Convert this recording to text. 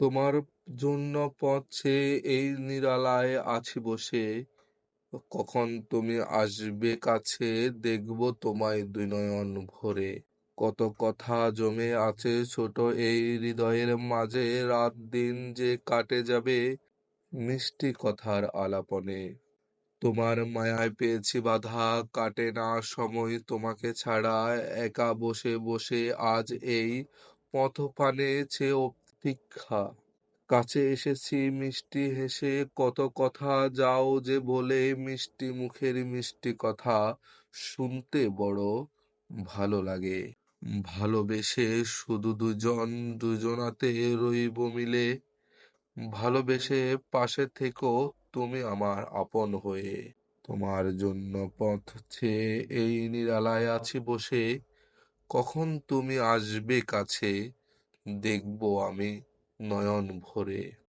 তোমার জন্য পথ এই নিরালায় আছি বসে। কখন তুমি আসবে কাছে দেখব তোমায় দুই নয়ন ভরে। কত কথা জমে আছে ছোট এই হৃদয়ের মাঝে, রাত দিন যে কাটে যাবে মিষ্টি কথার আলাপনে। তোমার মায়ায় পেয়েছি বাধা, কাটে না সময় তোমাকে ছাড়া। একা বসে বসে আজ এই পথপানে চেয়ে প্রতীক্ষা কাছে এসেছি, মিষ্টি হেসে, কত কথা যাও যে বলে মিষ্টি মুখের মিষ্টি কথা শুনতে বড় ভালো লাগে। ভালোবেসে শুধু দুজন, দুজনাতে রইব মিলে। ভালোবেসে পাশে থেকো তুমি আমার আপন হয়ে। তোমার জন্য পথ চেয়ে এই নিরালায় আছি বসে। কখন তুমি আসবে কাছে দেখব আমি নয়ন ভরে।